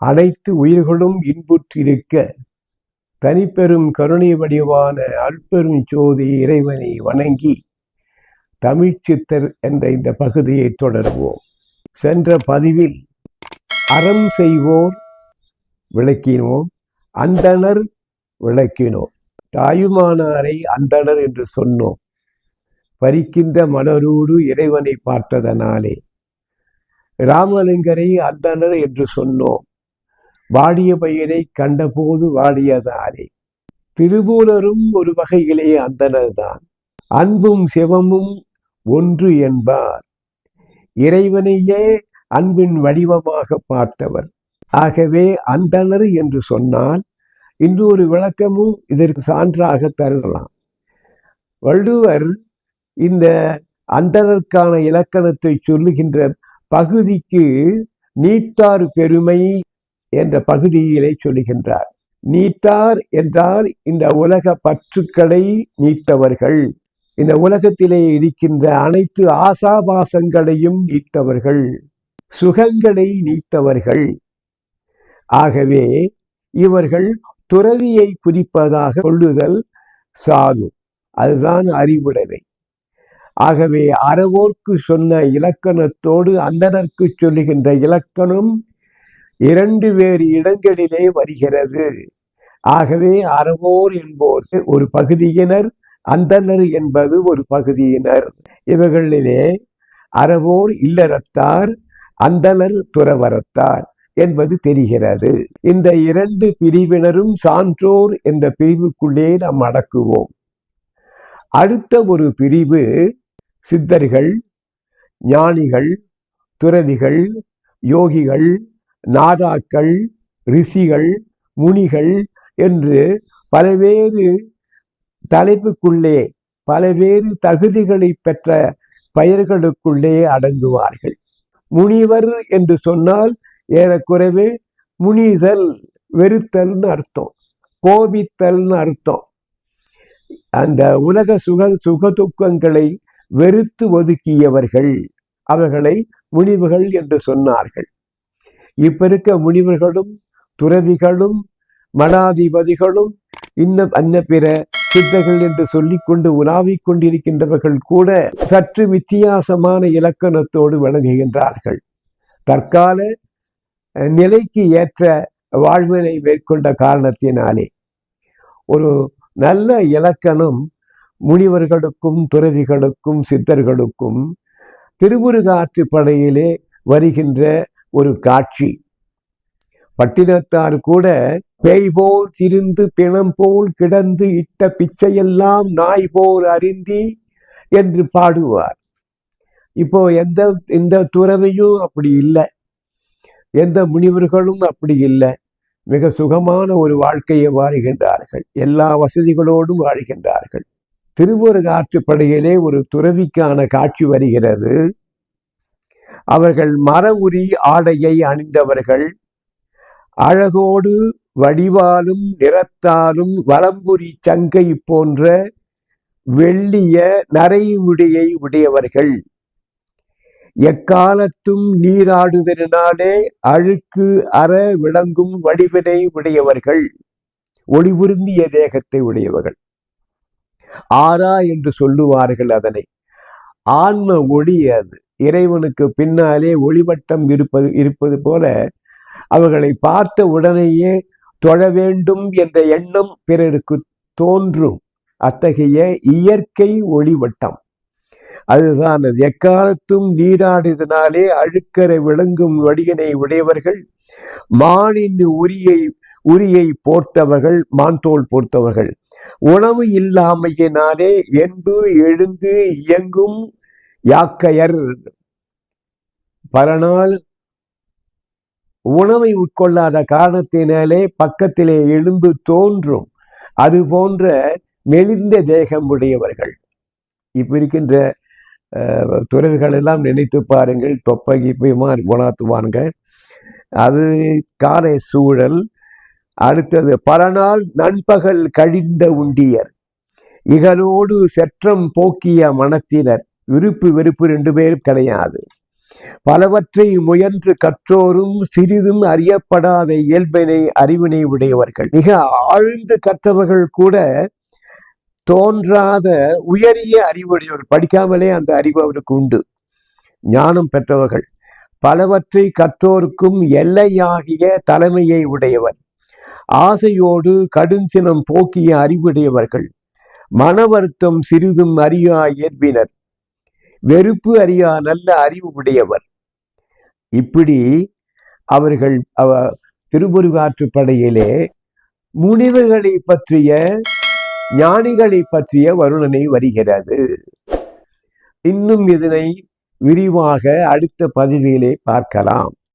அனைத்து உயிர்களும் இன்புற்றிருக்க தனிப்பெரும் கருணை வடிவான அற்பெரும் ஜோதி இறைவனை வணங்கி தமிழ்ச்சித்தர் என்ற இந்த பகுதியை தொடர்வோம். சென்ற பதிவில் அறம் செய்வோர் விளக்கினோம் அந்தணர் விளக்கினோம். தாயுமானாரை அந்தணர் என்று சொன்னோம். பறிக்கின்ற மலரோடு இறைவனை பார்த்ததனாலே. ராமலிங்கரை அந்தணர் என்று சொன்னோம். வாடிய பயிரை கண்டபோது வாடியதாரே திருபூலரும் ஒரு வகையிலே அந்தனர்தான் அன்பும் சிவமும் ஒன்று என்பார். இறைவனையே அன்பின் வடிவமாக பார்த்தவர். ஆகவே அந்தணர் என்று சொன்னால் இன்று ஒரு விளக்கமும் இதற்கு சான்றாக தருதலாம் வள்ளுவர் இந்த அந்தணருக்கான இலக்கணத்தை சொல்லுகின்ற பகுதிக்கு நீத்தார் பெருமை என்ற பகுதியிலே சொல்லுகின்றார். நீத்தார் என்றால் இந்த உலக பற்றுக்களை நீத்தவர்கள் இந்த உலகத்திலே இருக்கின்ற அனைத்து ஆசாபாசங்களையும் நீத்தவர்கள் சுகங்களை நீத்தவர்கள் ஆகவே இவர்கள் துறவியை குறிப்பதாக சொல்லுதல் சாது. அதுதான் அறிவுடைமை. ஆகவே அறவோர்க்கு சொன்ன இலக்கணத்தோடு அந்தனருக்கு சொல்லுகின்ற இலக்கணம் இரண்டு வேறு இடங்களிலே வருகிறது. ஆகவே அறவோர் என்போர் ஒரு பகுதியினர் அந்தனர் என்பது ஒரு பகுதியினர். இவர்களிலே அறவோர் இல்லறத்தார் அந்தனர் துறவரத்தார் என்பது தெரிகிறது. இந்த இரண்டு பிரிவினரும் சான்றோர் என்ற பிரிவுக்குள்ளே நாம் அடக்குவோம். அடுத்த ஒரு பிரிவு சித்தர்கள் ஞானிகள் துறவிகள் யோகிகள் நாதாக்கள் ரிஷிகள் முனிகள் என்று பல்வேறு தலைப்புக்குள்ளே பலவேறு தகுதிகளை பெற்ற பெயர்களுக்குள்ளே அடங்குவார்கள். முனிவர் என்று சொன்னால் ஏறக்குறைவே முனிதல் வெறுத்தல்னு அர்த்தம் கோபித்தல்னு அர்த்தம். அந்த உலக சுக சுகதுக்கங்களை வெறுத்து ஒதுக்கியவர்கள் அவர்களை முனிவுகள் என்று சொன்னார்கள். இப்பிருக்க முனிவர்களும் துறவிகளும் மடாதிபதிகளும் இன்னும் அன்ன பிற சித்தர்கள் என்று சொல்லிக்கொண்டு உலாவிக் கொண்டிருக்கின்றவர்கள் கூட சற்று வித்தியாசமான இலக்கணத்தோடு விளங்குகின்றார்கள். தற்கால நிலைக்கு ஏற்ற வாழ்வினை மேற்கொண்ட காரணத்தினாலே ஒரு நல்ல இலக்கணம் முனிவர்களுக்கும் துறவிகளுக்கும் சித்தர்களுக்கும் திருமுருகாற்று படையிலே வருகின்ற ஒரு காட்சி. பட்டினத்தார் கூட பேய் போல் திரிந்து பிணம் போல் கிடந்து இட்ட பிச்சையெல்லாம் நாய் போல் அறிந்தி என்று பாடுவார். இப்போ எந்த எந்த துறவையும் அப்படி இல்லை. எந்த முனிவர்களும் அப்படி இல்லை. மிக சுகமான ஒரு வாழ்க்கையை வாழ்கின்றார்கள். எல்லா வசதிகளோடும் வாழ்கின்றார்கள். திருமுருகாற்றுப்படையிலே ஒரு துறவிக்கான காட்சி வருகிறது. அவர்கள் மர உரி ஆடையை அணிந்தவர்கள். அழகோடு வடிவாலும் நிறத்தாலும் வலம்புரி சங்கை போன்ற வெள்ளிய நரைமுடியை உடையவர்கள். எக்காலத்தும் நீராடுதலினாலே அழுக்கு அற விளங்கும் வடிவினை உடையவர்கள். ஒளிபுருந்திய தேகத்தை உடையவர்கள். ஆரா என்று சொல்லுவார்கள் அதனை. ஆன்ம ஒளி அது. இறைவனுக்கு பின்னாலே ஒளிவட்டம் இருப்பது இருப்பது போல அவர்களை பார்த்த உடனேயே தொழ வேண்டும் என்ற எண்ணம் பிறருக்கு தோன்றும். அத்தகைய இயற்கை ஒளிவட்டம். அதுதான் அது. எக்காலத்தும் நீராடியதனாலே அழுக்கரை விளங்கும் வடிகனை உடையவர்கள் மானின் உரியை உரியை போர்த்தவர்கள் மான்தோல் போர்த்தவர்கள். உணவு இல்லாமையினாலே என்பு எழுந்து இயங்கும் யாக்கையர். பல நாள் உணவை உட்கொள்ளாத காரணத்தினாலே பக்கத்திலே எழும்பு தோன்றும். அது போன்ற மெலிந்த தேகம் உடையவர்கள். இப்ப இருக்கின்ற துறவிகள் எல்லாம் நினைத்து பாருங்கள். தொப்பை கிப்பையுமா குணாத்துவானுங்க அது காலை சூழல். அடுத்தது பல நாள் நண்பகல் கழிந்த உண்டியர். இகலோடு செற்றம் போக்கிய மனத்தினர். விருப்பு வெறுப்பு ரெண்டு பேரும் கிடையாது. பலவற்றை முயன்று கற்றோரும் சிறிதும் அறியப்படாத இயல்பினை அறிவினை உடையவர்கள். மிக ஆழ்ந்து கற்றவர்கள் கூட தோன்றாத உயரிய அறிவுடையவர்கள். படிக்காமலே அந்த அறிவு அவருக்கு உண்டு. ஞானம் பெற்றவர்கள். பலவற்றை கற்றோருக்கும் எல்லையாகிய தலைமையை உடையவர். ஆசையோடு கடுஞ்சினம் போக்கிய அறிவுடையவர்கள். மன வருத்தம் சிறிதும் அறியா இயற்பினர் வெறுப்பு அறியா நல்ல அறிவு உடையவர். இப்படி அவர்கள் அவ திருமுருகாற்று படையிலே முனிவர்களை பற்றிய ஞானிகளை பற்றிய வருணனை வருகிறது. இன்னும் இதனை விரிவாக அடுத்த பதிவிலே பார்க்கலாம்.